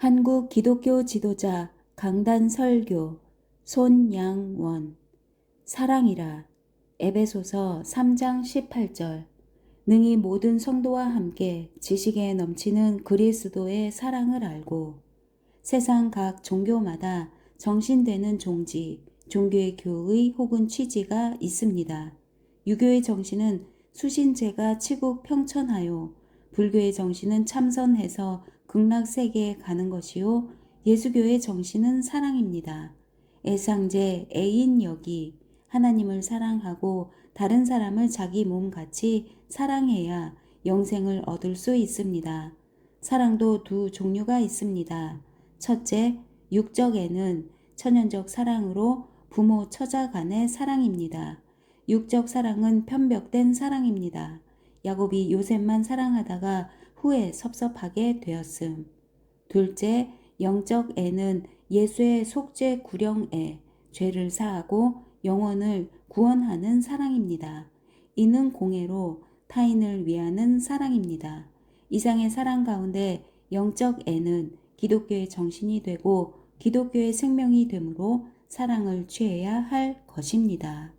한국 기독교 지도자 강단 설교 손양원 사랑이라 에베소서 3장 18절 능히 모든 성도와 함께 지식에 넘치는 그리스도의 사랑을 알고 세상 각 종교마다 정신되는 종지, 종교의 교의 혹은 취지가 있습니다. 유교의 정신은 수신제가 치국 평천하요. 불교의 정신은 참선해서 극락 세계에 가는 것이요. 예수교의 정신은 사랑입니다. 애상제, 애인 여기, 하나님을 사랑하고 다른 사람을 자기 몸 같이 사랑해야 영생을 얻을 수 있습니다. 사랑도 두 종류가 있습니다. 첫째, 육적에는 천연적 사랑으로 부모 처자 간의 사랑입니다. 육적 사랑은 편벽된 사랑입니다. 야곱이 요셉만 사랑하다가 후에 섭섭하게 되었음. 둘째, 영적 애는 예수의 속죄 구령애, 죄를 사하고 영혼을 구원하는 사랑입니다. 이는 공예로 타인을 위하는 사랑입니다. 이상의 사랑 가운데 영적 애는 기독교의 정신이 되고 기독교의 생명이 되므로 사랑을 취해야 할 것입니다.